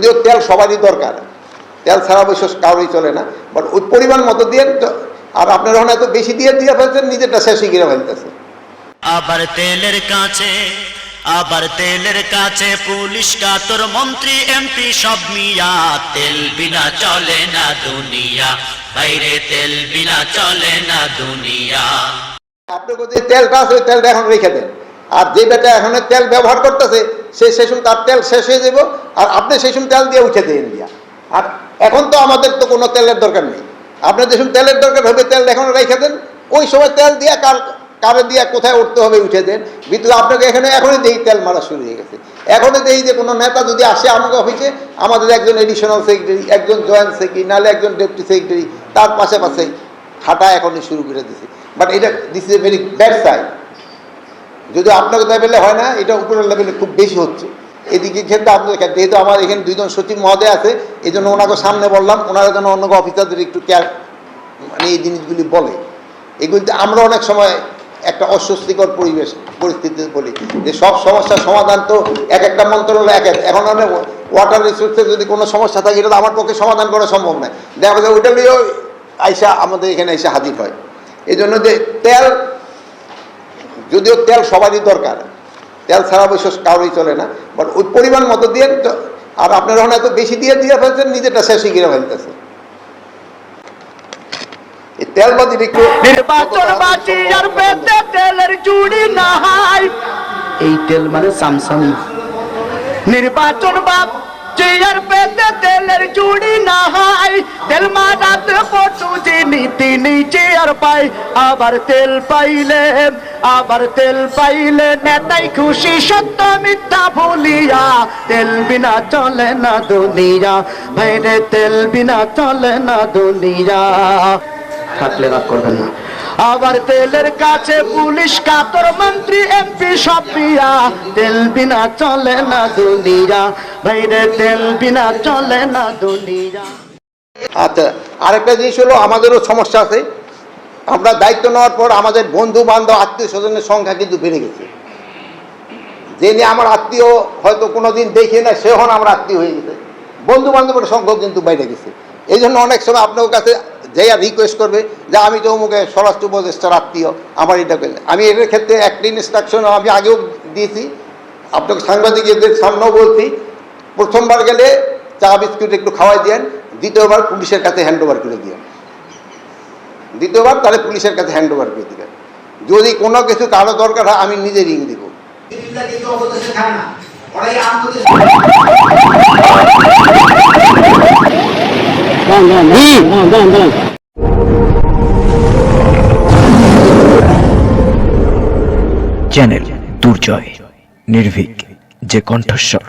যদিও তেল সবারই দরকার। তেল ছাড়া অবশ্য কারোই চলে না। বাট ওই পরিমাণ মতো দিয়ে আর আপনারা ওখানে এত বেশি দিয়ে দিয়ে ফেলছেন নিজেরটা শেষে গিয়ে ফেলতেছে। আবার তেলের কাছে আবার তেলের কাছে পুলিশ কাতর মন্ত্রী এমপি সব মিয়া। তেল বিনা চলে না দুনিয়া বাইরে তেল বিনা চলে না দুনিয়া। আপনার তেলটা আছে তেলটা এখন রেখে দেন। আর যে বেটা এখন তেল ব্যবহার করতেছে সে সেসম তার তেল শেষ হয়ে যাব আর আপনি সেসম তেল দিয়ে উঠে দেন দিয়া। আর এখন তো আমাদের তো কোনো তেলের দরকার নেই। আপনার যেসব তেলের দরকার হবে তেল এখন রেখে দেন, ওই সময় তেল দিয়া কার, কারে দিয়া কোথায় উঠতে হবে উঠে দেন। কিন্তু আপনাকে এখানে এখনই দেই তেল মারা শুরু হয়ে গেছে। এখনই দেই যে কোনো নেতা যদি আসে আমাকে অফিসে, আমাদের একজন এডিশনাল সেক্রেটারি একজন জয়েন্ট সেক্রেটারি নাহলে একজন ডেপুটি সেক্রেটারি তার পাশে পাশে হাঁটা এখনই শুরু করে দিছে। বাট এটা this is a very bad side যদি আপনাকে লেভেলে হয় না, এটা উপরের লেভেলে খুব বেশি হচ্ছে। এদিকে ক্ষেত্রে আপনাদের যেহেতু আমার এখানে দুইজন সচিব মহোদয় আছে এই জন্য ওনাকে সামনে বললাম, ওনারা যেন অন্য অফিসারদের একটু কেয়ার মানে এই জিনিসগুলি বলে। এগুলিতে আমরা অনেক সময় একটা অস্বস্তিকর পরিবেশ, পরিস্থিতি বলি, যে সব সমস্যার সমাধান তো এক একটা মন্ত্রণালয় এক এক। এখন অনেক ওয়াটার রিসোর্সের যদি কোনো সমস্যা থাকে, এটা আমার পক্ষে সমাধান করা সম্ভব নয়। দেখা যায় ওইটা নিয়েও আইসা আমাদের এখানে এসে হাজির হয়। এই জন্য যে তেল যদিও তেল সবারই দরকার। তেল ছাড়া অবশ্য কারোই চলে না। বাট ওই পরিমাণ মতো দিয়ে আর আপনারা ওখানে এত বেশি দিয়ে দিয়ে ফেলছেন নিজেরটা শেষে গিয়ে ফেলতেছে। এই তেল বাজির নির্বাচন বাজি আর পেতে তেলের জুড়ি এই তেল মানে স্যামসাং। নির্বাচন বাজি আর পেতে তেলের জুড়ি নাহাই তেল মারাতে পটু নিচে আর পাই, আবার তেল পাইলে, আবার তেল পাইলে নেতাই খুশি, সত্য মিথ্যা ভুলিয়া, তেল বিনা চলে না দুনিয়া ভাইরে তেল বিনা চলে না দুনিয়া। থাকলে রাগ করবেন না। আবার তেলের কাছে পুলিশ, কাতর মন্ত্রী, এমপি সব পিয়া তেল বিনা চলে না দুনিয়া ভাইরে তেল বিনা চলে না দুনিয়া। আচ্ছা আরেকটা জিনিস হলো, আমাদেরও সমস্যা আছে। আমরা দায়িত্ব নেওয়ার পর আমাদের বন্ধু বান্ধব, আত্মীয় স্বজনের সংখ্যা কিন্তু বেড়ে গেছে। যে নিয়ে আমার আত্মীয় হয়তো কোনোদিন দেখি না সে হন আমার আত্মীয় হয়ে গেছে। বন্ধু বান্ধবের সংখ্যাও কিন্তু বেড়ে গেছে। এই জন্য অনেক সময় আপনার কাছে যে রিকোয়েস্ট করবে যে, আমি তো অমুকে স্বরাষ্ট্র উপদেষ্টার আত্মীয়, আমার এটা আমি এটার ক্ষেত্রে একটা ইনস্ট্রাকশন আমি আগেও দিয়েছি। আপনাকে সাংবাদিকদের সামনেও বলছি, প্রথমবার গেলে চা বিস্কুট একটু খাওয়াই দেন দ্বিতীয়বার পুলিশের কাছে হ্যান্ড ওভার করে দিয়েন। দ্বিতীয়বার তাহলে পুলিশের কাছে হ্যান্ড ওভার করে দিবেন যদি কোনো কিছু কারও দরকার হয়, আমি নিজে রিং দিব। চ্যানেল দুর্জয়, নির্ভীক, যে কণ্ঠস্বর।